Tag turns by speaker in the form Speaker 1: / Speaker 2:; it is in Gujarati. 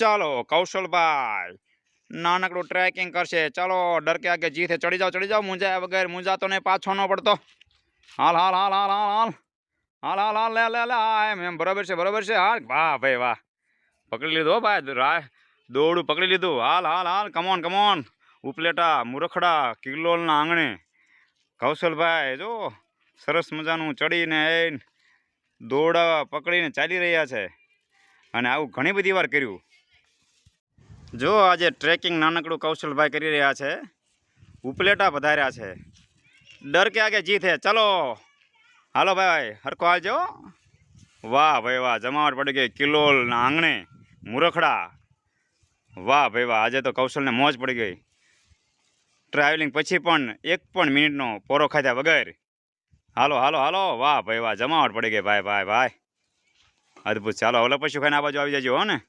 Speaker 1: ચાલો, કૌશલભાઈ, નાનકડું ટ્રેકિંગ કરશે. ચાલો ડર કે આગે જીથે ચડી જાઓ ચડી જાઓ. મુંજાયા વગર મૂંઝાતો નહીં પાછો ન પડતો. હાલ હાલ હાલ હાલ હાલ હાલ. હાલ હાલ હાલ, લે લે લે એમ એમ, બરોબર છે બરોબર છે. હા વાહ, ભાઈ, વાહ. પકડી લીધું, ભાઈ રા દોડું, પકડી લીધું. હાલ હાલ હાલ come on come on Upleta, Murakhada, કિલ્લોલના આંગણે. કૌશલભાઈ, જો, સરસ મજાનું ચડીને દોરડા પકડીને ચાલી રહ્યા છે. અને આવું ઘણી બધી વાર કર્યું. જો આજે ટ્રેકિંગ નાનકડું કૌશલભાઈ કરી રહ્યા છે. ઉપલેટા વધાર્યા છે. ડર કે આગે જીત હે. ચલો. હાલો ભાઈ, હરખો આવજો વાહ ભાઈ વાહ, જમાવટ પડી ગઈ. કિલોલના આંગણે, મુરખડા. વાહ ભાઈ વાહ, આજે તો કૌશલને મોજ પડી ગઈ. ટ્રાવેલિંગ પછી પણ એક પણ મિનિટનો પોરો ખાધા વગર. હાલો હાલો હાલો. વાહ ભાઈ વાહ, જમાવટ પડી ગઈ. ભાઈ ભાઈ ભાઈ. અદભુત. ચાલો હવે પછી ખાઈને આ બાજુ આવી જજો, હો ને.